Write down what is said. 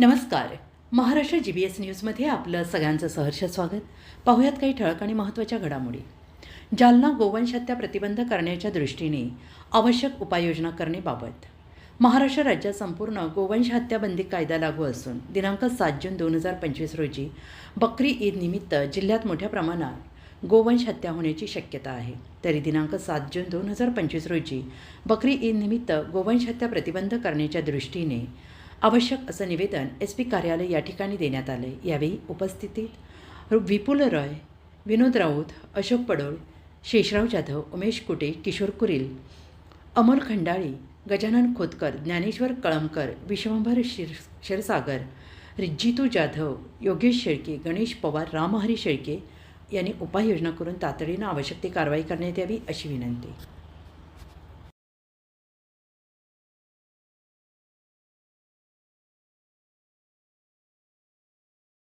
नमस्कार. Maharashtra G B S न्यूजमध्ये आपलं सगळ्यांचं सहर्ष स्वागत. पाहुयात काही ठळक आणि महत्त्वाच्या घडामोडी. जालना गोवंश हत्या प्रतिबंध करण्याच्या दृष्टीने आवश्यक उपाययोजना करण्याबाबत. महाराष्ट्र राज्यात संपूर्ण गोवंश हत्याबंदी कायदा लागू असून दिनांक सात जून दोन हजार पंचवीस रोजी बकरी ईद निमित्त जिल्ह्यात मोठ्या प्रमाणात गोवंश हत्या होण्याची शक्यता आहे. तरी दिनांक सात जून दोन हजार पंचवीस रोजी बकरी ईद निमित्त गोवंश हत्या प्रतिबंध करण्याच्या दृष्टीने आवश्यक असं निवेदन एस पी कार्यालय या ठिकाणी देण्यात आले. यावेळी उपस्थितीत विपुल रॉय विनोद राऊत अशोक पडोळ शेषराव जाधव उमेश कुटे किशोर कुरील अमोल खंडाळी गजानन खोतकर ज्ञानेश्वर कळमकर विश्वंभर शिर क्षीरसागर रिज्जितू जाधव योगेश शेळके गणेश पवार रामहरी शेळके यांनी उपाययोजना करून तातडीनं आवश्यक ती कारवाई करण्यात यावी अशी विनंती.